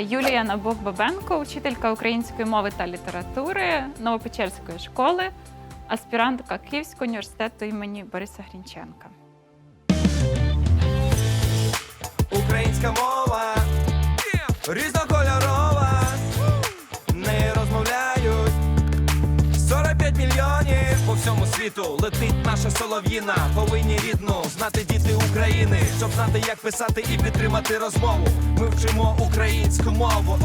Юлія Набок-Бабенко, учителька української мови та літератури Новопечерської школи, аспірантка Київського університету імені Бориса Грінченка. Українська мова різнокольорова, 45 мільйонів по всьому світу летить наша солов'їна. Повинні рідну знати діти України, щоб знати, як писати і підтримати розмову. Ми вчимо українську мову.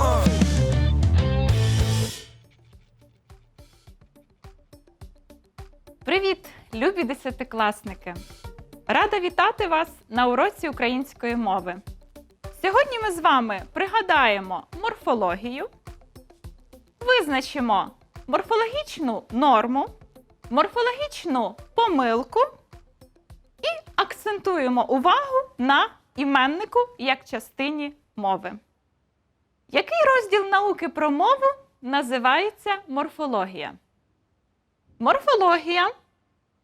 Привіт, любі десятикласники! Рада вітати вас на уроці української мови. Сьогодні ми з вами пригадаємо морфологію, визначимо морфологічну норму, морфологічну помилку і акцентуємо увагу на іменнику як частині мови. Який розділ науки про мову називається морфологія? Морфологія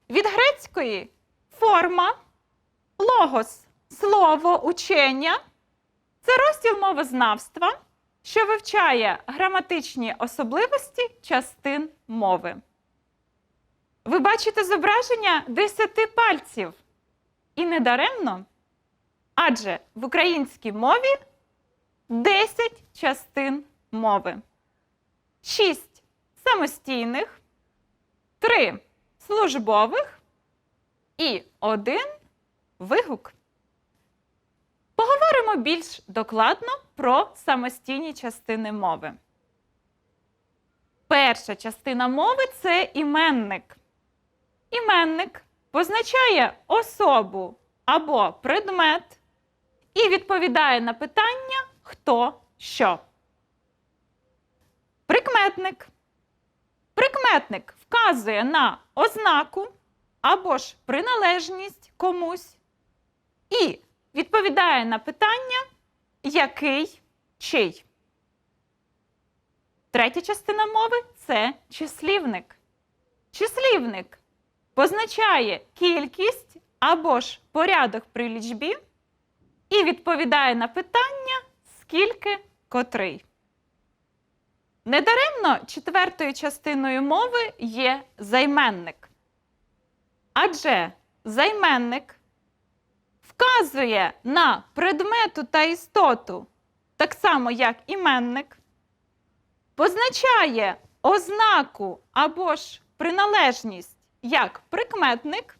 від грецької форма, логос слово, учення це розділ мовознавства, що вивчає граматичні особливості частин мови. Ви бачите зображення десяти пальців. І не даремно, адже в українській мові 10 частин мови, 6 самостійних, 3 службових і один вигук. Поговоримо більш докладно про самостійні частини мови. Перша частина мови це іменник. Іменник позначає особу або предмет і відповідає на питання хто що. Прикметник. Прикметник вказує на ознаку або ж приналежність комусь і відповідає на питання, який чий. Третя частина мови це числівник. Числівник позначає кількість або ж порядок при лічбі і відповідає на питання, скільки котрий. Недаремно четвертою частиною мови є займенник. Адже займенник вказує на предмету та істоту, так само як іменник, позначає ознаку або ж приналежність як прикметник,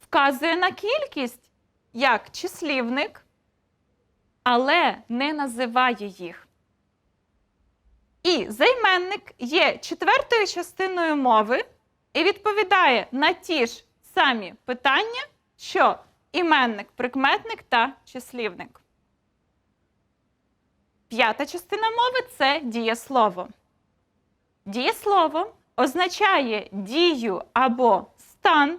вказує на кількість як числівник, але не називає їх. І займенник є четвертою частиною мови і відповідає на ті ж самі питання, що іменник, прикметник та числівник. П'ята частина мови це дієслово. Дієслово означає дію або стан,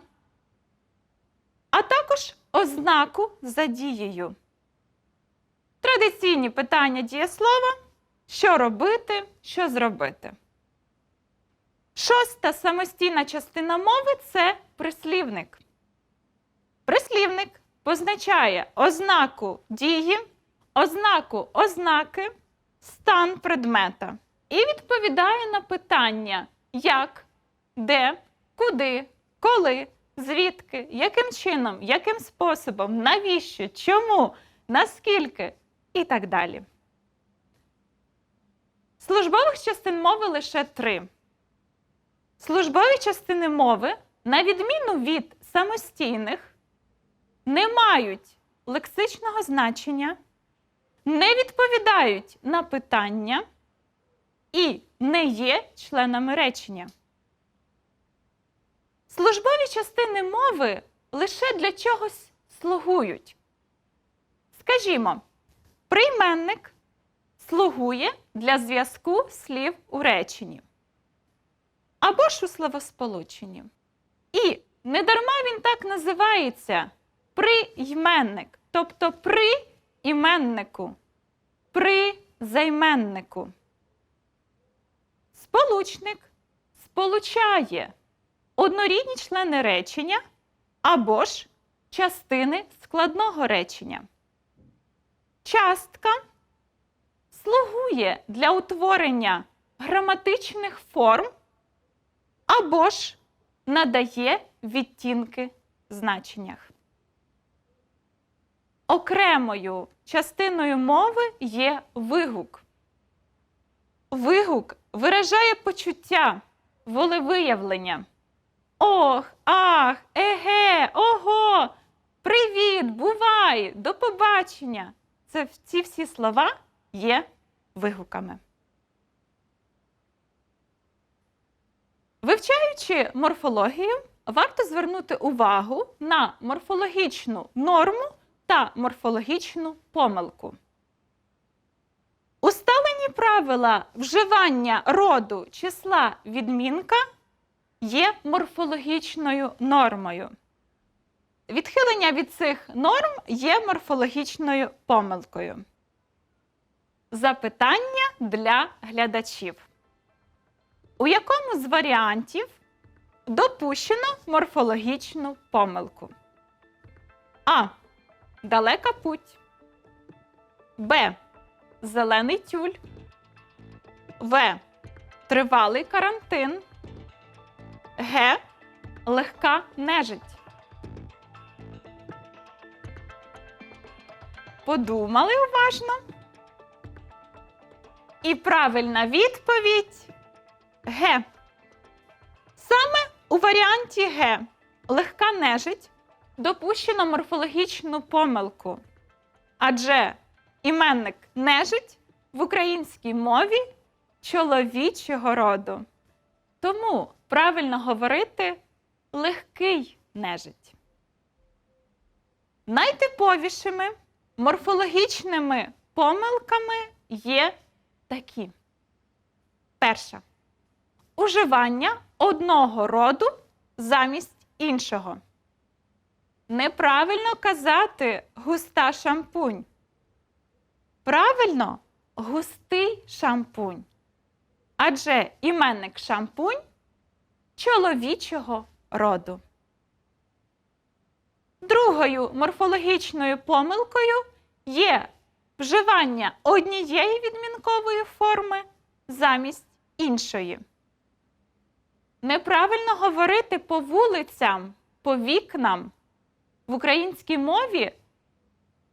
а також ознаку за дією. Традиційні питання дієслова що робити, що зробити. Шоста самостійна частина мови це прислівник. Прислівник позначає ознаку дії, ознаку ознаки, стан предмета і відповідає на питання як, де, куди, коли, звідки, яким чином, яким способом, навіщо, чому, наскільки і так далі. Службових частин мови лише три. Службові частини мови, на відміну від самостійних, не мають лексичного значення, не відповідають на питання і не є членами речення. Службові частини мови лише для чогось слугують. Скажімо, прийменник слугує для зв'язку слів у реченні або ж у словосполученні. І недарма він так називається прийменник, тобто при іменнику, при займеннику. Сполучник сполучає однорідні члени речення або ж частини складного речення. Частка слугує для утворення граматичних форм або ж надає відтінки значеннях. Окремою частиною мови є вигук. Вигук виражає почуття, волевиявлення. Ох, ах, еге, ого, привіт, бувай, до побачення. Це ці всі слова є вигуками. Вивчаючи морфологію, варто звернути увагу на морфологічну норму та морфологічну помилку. Усталені правила вживання роду числа відмінка є морфологічною нормою. Відхилення від цих норм є морфологічною помилкою. Запитання для глядачів. У якому з варіантів допущено морфологічну помилку? А. Далека путь. Б. Зелений тюль. В. Тривалий карантин. Г. Легка нежить. Подумали уважно. І правильна відповідь Г. Саме у варіанті Г легка нежить допущено морфологічну помилку. Адже іменник нежить в українській мові чоловічого роду. Тому правильно говорити легкий нежить. Найтиповішими морфологічними помилками є такі. Перша. Уживання одного роду замість іншого. Неправильно казати густа шампунь. Правильно густий шампунь. Адже іменник шампунь чоловічого роду. Другою морфологічною помилкою є вживання однієї відмінкової форми замість іншої. Неправильно говорити по вулицям, по вікнам. В українській мові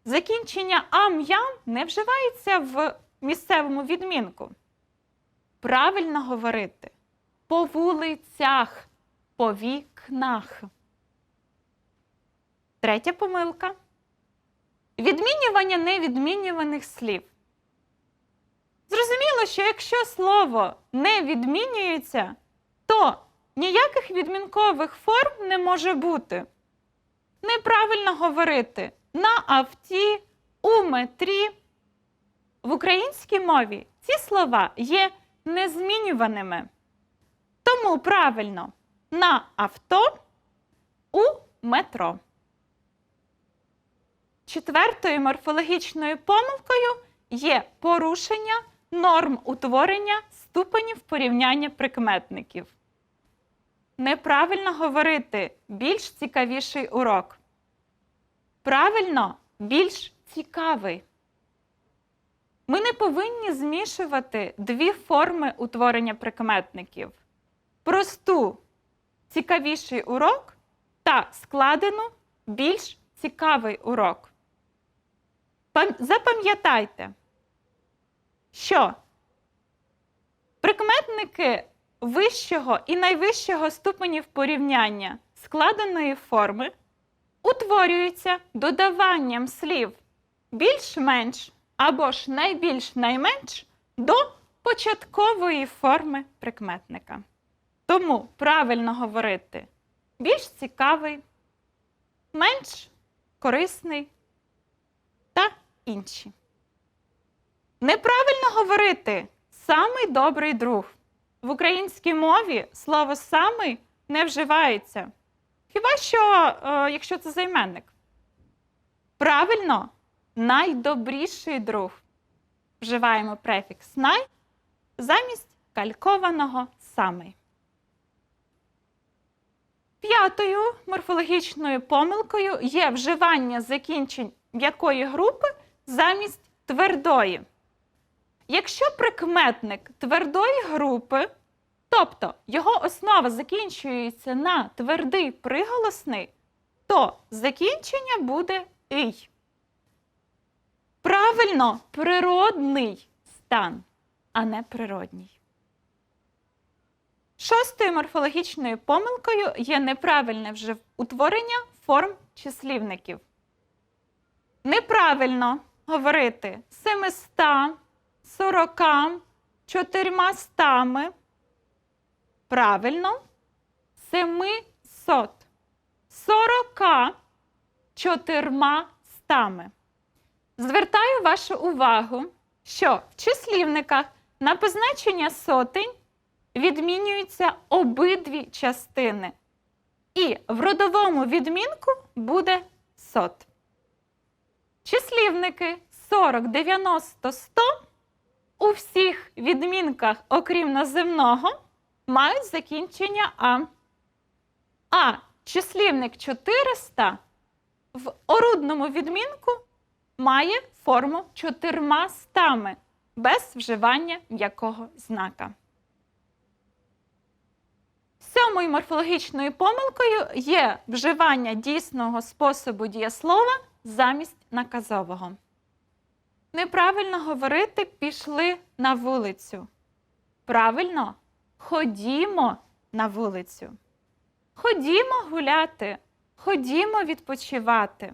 закінчення ам-ям не вживається в місцевому відмінку. Правильно говорити по вулицях, по вікнах. Третя помилка. Відмінювання невідмінюваних слів. Зрозуміло, що якщо слово не відмінюється, то ніяких відмінкових форм не може бути. Неправильно говорити на авті, у метрі. В українській мові ці слова є незмінюваними. Тому правильно на авто у метро. Четвертою морфологічною помилкою є порушення норм утворення ступенів порівняння прикметників. Неправильно говорити більш цікавіший урок. Правильно, більш цікавий. Ми не повинні змішувати дві форми утворення прикметників: просту цікавіший урок та складену більш цікавий урок. Запам'ятайте, що прикметники вищого і найвищого ступенів порівняння складеної форми утворюються додаванням слів більш-менш або ж найбільш-найменш до початкової форми прикметника. Тому правильно говорити більш цікавий, менш корисний та інші. Неправильно говорити самий добрий друг. В українській мові слово самий не вживається. Хіба що, е, якщо це займенник. Правильно, найдобріший друг. Вживаємо префікс най замість калькованого самий. П'ятою морфологічною помилкою є вживання закінчень м'якої групи замість твердої. Якщо прикметник твердої групи, тобто його основа закінчується на твердий приголосний, то закінчення буде ий. Правильно, природний стан, а не природній. Шостою морфологічною помилкою є неправильне вже утворення форм числівників. Неправильно говорити семиста, сорока, чотирма стами. Правильно, семисот, сорока, чотирма. Звертаю вашу увагу, що в числівниках на позначення сотень відмінюються обидві частини. І в родовому відмінку буде сот. Числівники 40, 90, 100 у всіх відмінках, окрім наземного, мають закінчення А. А числівник 400 в орудному відмінку має форму чотирма стами без вживання м'якого знака. Сьомою морфологічною помилкою є вживання дійсного способу дієслова замість наказового. Неправильно говорити пішли на вулицю. Правильно ходімо на вулицю. Ходімо гуляти, ходімо відпочивати.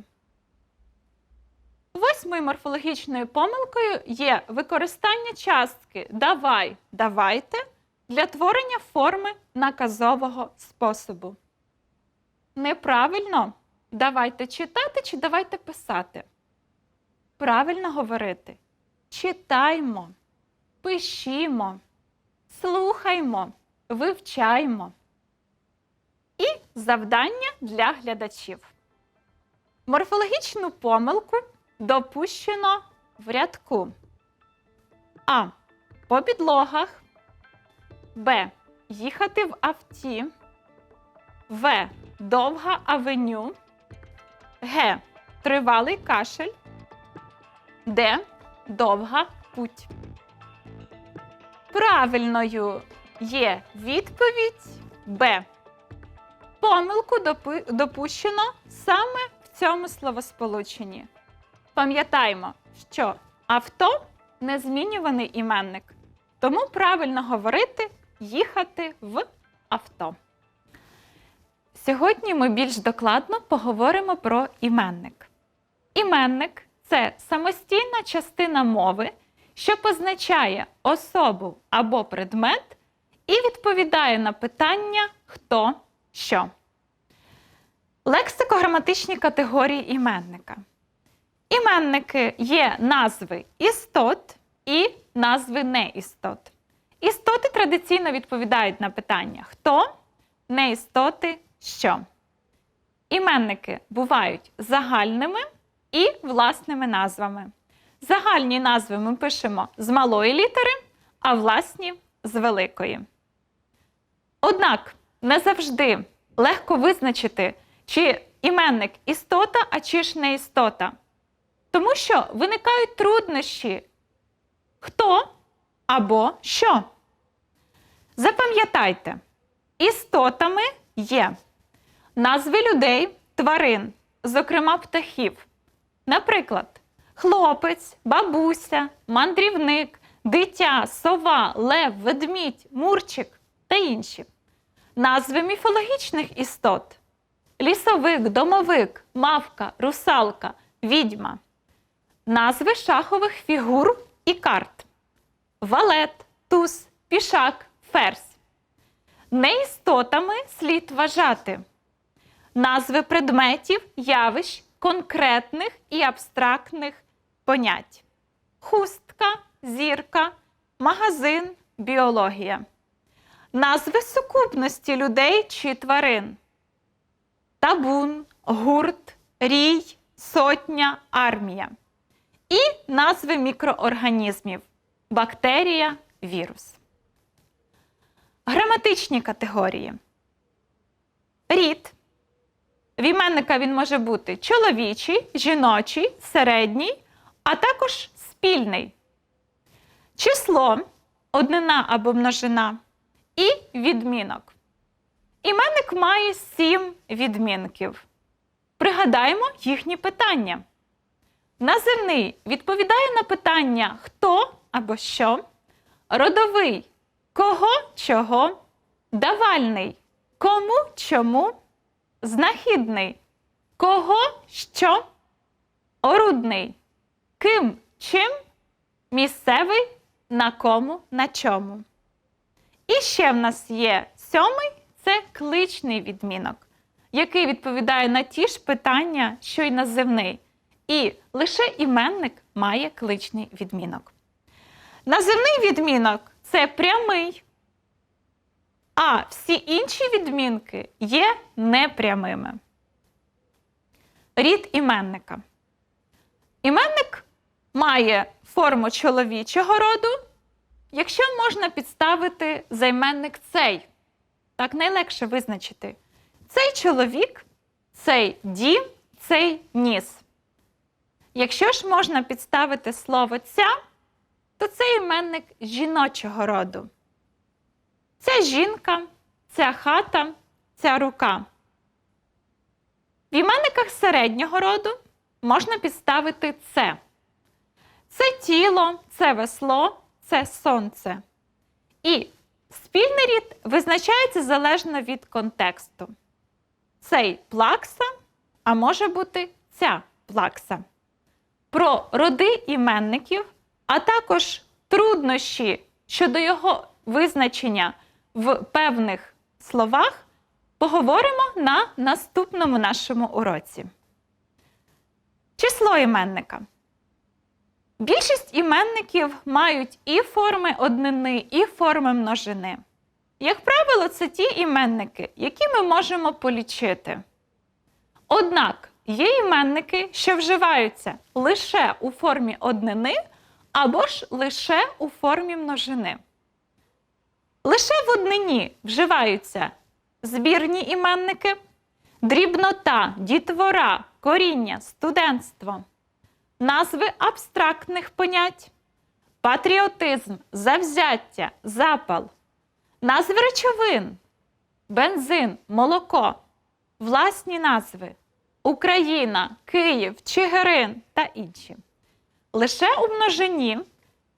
Восьмою морфологічною помилкою є використання частки давай, давайте для творення форми наказового способу. Неправильно давайте читати чи давайте писати. Правильно говорити читаймо, пишімо, слухаймо, вивчаймо. І завдання для глядачів. Морфологічну помилку допущено в рядку. А. По підлогах. Б. Їхати в авті. В. Довга авеню. Г. Тривалий кашель. Д. Довга путь. Правильною є відповідь Б. Помилку допущено саме в цьому словосполученні. Пам'ятаємо, що авто незмінюваний іменник, тому правильно говорити їхати в авто. Сьогодні ми більш докладно поговоримо про іменник. Іменник це самостійна частина мови, що позначає особу або предмет і відповідає на питання хто що. Лексико-граматичні категорії іменника. Іменники є назви істот і назви неістот. Істоти традиційно відповідають на питання хто, неістоти що. Іменники бувають загальними і власними назвами. Загальні назви ми пишемо з малої літери, а власні з великої. Однак не завжди легко визначити, чи іменник істота, а чи ж не істота. Тому що виникають труднощі хто або що. Запам'ятайте, істотами є назви людей, тварин, зокрема птахів. Наприклад, хлопець, бабуся, мандрівник, дитя, сова, лев, ведмідь, мурчик та інші. Назви міфологічних істот: лісовик, домовик, мавка, русалка, відьма. Назви шахових фігур і карт: валет, туз, пішак, ферзь. Неістотами слід вважати назви предметів, явищ, конкретних і абстрактних понять: хустка, зірка, магазин, біологія. Назви сукупності людей чи тварин: табун, гурт, рій, сотня, армія. І назви мікроорганізмів: бактерія, вірус. Граматичні категорії. Рід. В іменника він може бути чоловічий, жіночий, середній, а також спільний. число, однина або множина і відмінок. Іменник має сім відмінків. Пригадаємо їхні питання. Називний відповідає на питання хто або що, родовий кого чого, давальний кому чому, знахідний кого що, орудний ким чим, місцевий на кому на чому. І ще в нас є сьомий це кличний відмінок, який відповідає на ті ж питання, що й називний. І лише іменник має кличний відмінок. Називний відмінок це прямий, а всі інші відмінки є непрямими. Рід іменника. Іменник має форму чоловічого роду, якщо можна підставити займенник цей. Так найлегше визначити. Цей чоловік, цей дім, цей ніс. Якщо ж можна підставити слово ця, то це іменник жіночого роду. Ця жінка, ця хата, ця рука. В іменниках середнього роду можна підставити це. Це тіло, це весло, це сонце. І спільний рід визначається залежно від контексту. Цей плакса, а може бути ця плакса. Про роди іменників, а також труднощі щодо його визначення в певних словах, поговоримо на наступному нашому уроці. Число іменника. Більшість іменників мають і форми однини, і форми множини. Як правило, це ті іменники, які ми можемо полічити. Однак є іменники, що вживаються лише у формі однини або ж лише у формі множини. Лише в однині вживаються збірні іменники, дрібнота, дітвора, коріння, студентство, назви абстрактних понять, патріотизм, завзяття, запал, назви речовин, бензин, молоко, власні назви, Україна, Київ, Чигирин та інші. Лише у множині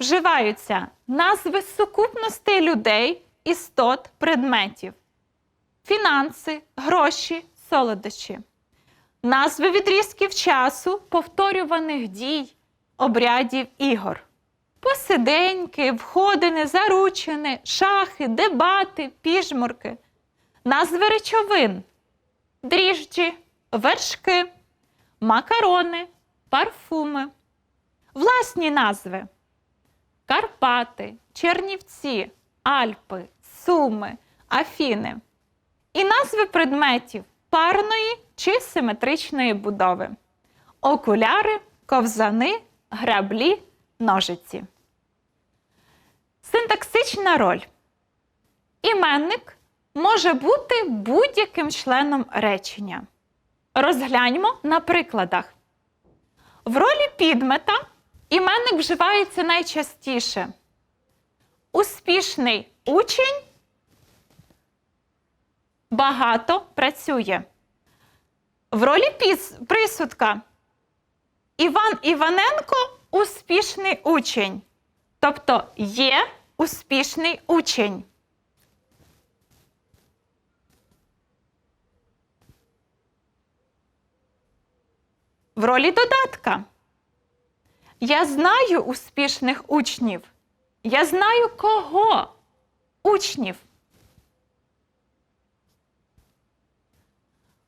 вживаються назви сукупностей людей, істот, предметів, фінанси, гроші, солодощі, назви відрізків часу, повторюваних дій, обрядів ігор, посиденьки, входини, заручини, шахи, дебати, піжмурки, назви речовин, дріжджі, вершки, макарони, парфуми, власні назви. Карпати, Чернівці, Альпи, Суми, Афіни і назви предметів парної чи симетричної будови, окуляри, ковзани, граблі, ножиці. Синтаксична роль. Іменник може бути будь-яким членом речення. Розгляньмо на прикладах. В ролі підмета іменник вживається найчастіше. Успішний учень багато працює. В ролі присудка Іван Іваненко успішний учень. Тобто є успішний учень. В ролі додатка. Я знаю успішних учнів. Я знаю кого? Учнів.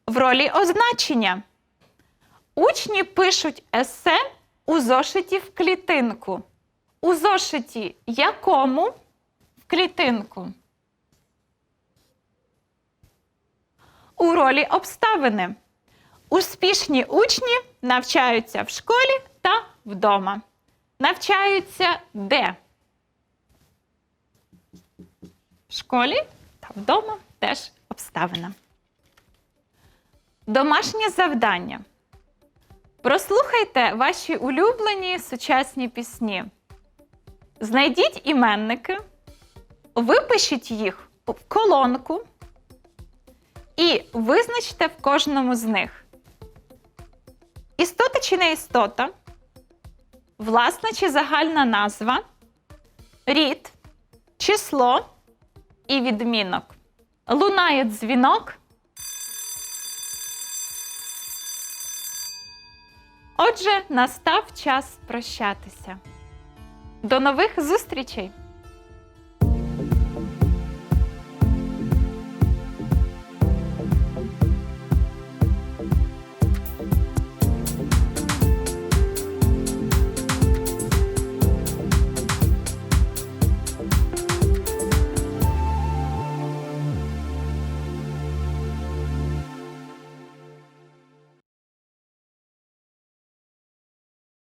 В ролі означення. Учні пишуть есе у зошиті в клітинку. У зошиті якому в клітинку. У ролі обставини. Успішні учні навчаються в школі вдома. Навчаються де? В школі та вдома теж обставина. Домашнє завдання. Прослухайте ваші улюблені сучасні пісні. Знайдіть іменники, випишіть їх в колонку і визначте в кожному з них. Істота чи не істота, власна чи загальна назва, рід, число і відмінок. Лунає дзвінок. Отже, настав час прощатися. До нових зустрічей!